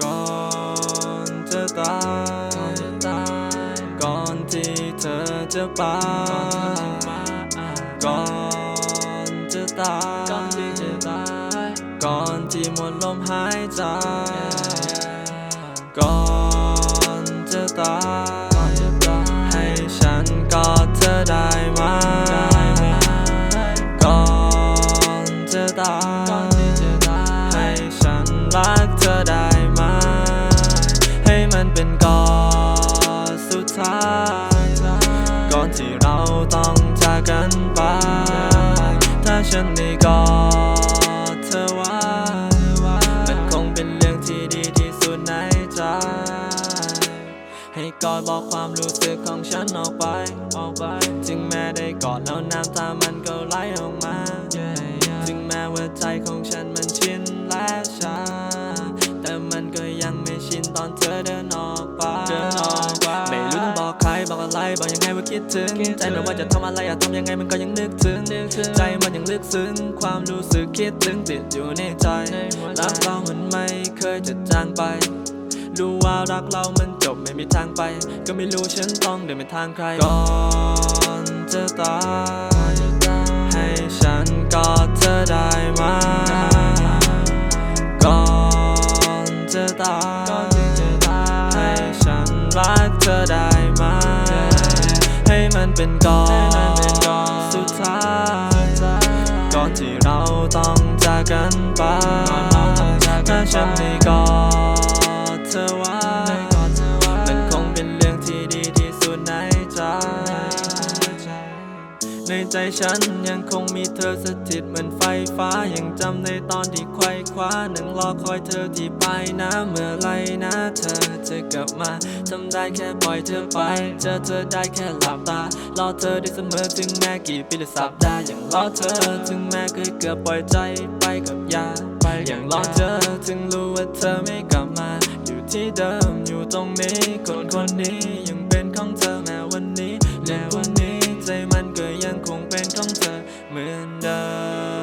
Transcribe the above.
ก่อนจะตายก่อนที่เธอจะไปก่อนจะตายก่อนที่หมดลมหายใจก่อนจะตาย รักเธอได้ไหมให้มันเป็นก่อนสุดท้ายก่อนที่เราต้องจากกันไป ถ้าฉันได้กอดเธอไว้มันคงเป็นเรื่องที่ดีที่สุดในใจ ให้กอดบอกความรู้สึกของฉันออกไปออกไปถึงแม้ได้กอดแล้วน้ำตามันก็ไหลออกมา ถึงแม้ว่าใจของ บอกอะไรบอกยังไงว่าคิดถึง ใจไม่ว่าจะทำอะไรอยากทำยังไงมันก็ยังนึกถึง ใจมันยังลึกซึ้ง ความรู้สึกคิดถึงติดอยู่ในใจ รักเรามันไม่เคยจะจางไป รู้ว่ารักเรามันจบไม่มีทางไป ก็ไม่รู้ฉันต้องเดินไปทางใคร ก่อนจะตาย ให้ฉันกอดเธอได้ไหมก่อนจะตาย ให้ฉันรักเธอได้ มให้มันเป็นก่อนสุดท้าย ก่อนที่เราต้องจากกันไปถ้าฉันไม่กอด ในใจฉันยังคงมีเธอสถิตเหมือนไฟฟ้า ยังจำในตอนที่ไขว้คว้านั่งรอคอยเธอที่ปลายน้ำเมื่อไรนะเธอจะกลับมาทำได้แค่ปล่อยเธอไปเจอเธอได้แค่หลับตารอเธอได้เสมอถึงแม้กี่ปีหรือสัปดาห์ยังรอเธอถึงแม้เคยเกือบปล่อยใจไปกับยาไปยังรอเธอถึงรู้ว่าเธอไม่กลับมา อยู่ที่เดิมอยู่ตรงนี้คนคนนี้ยัง love.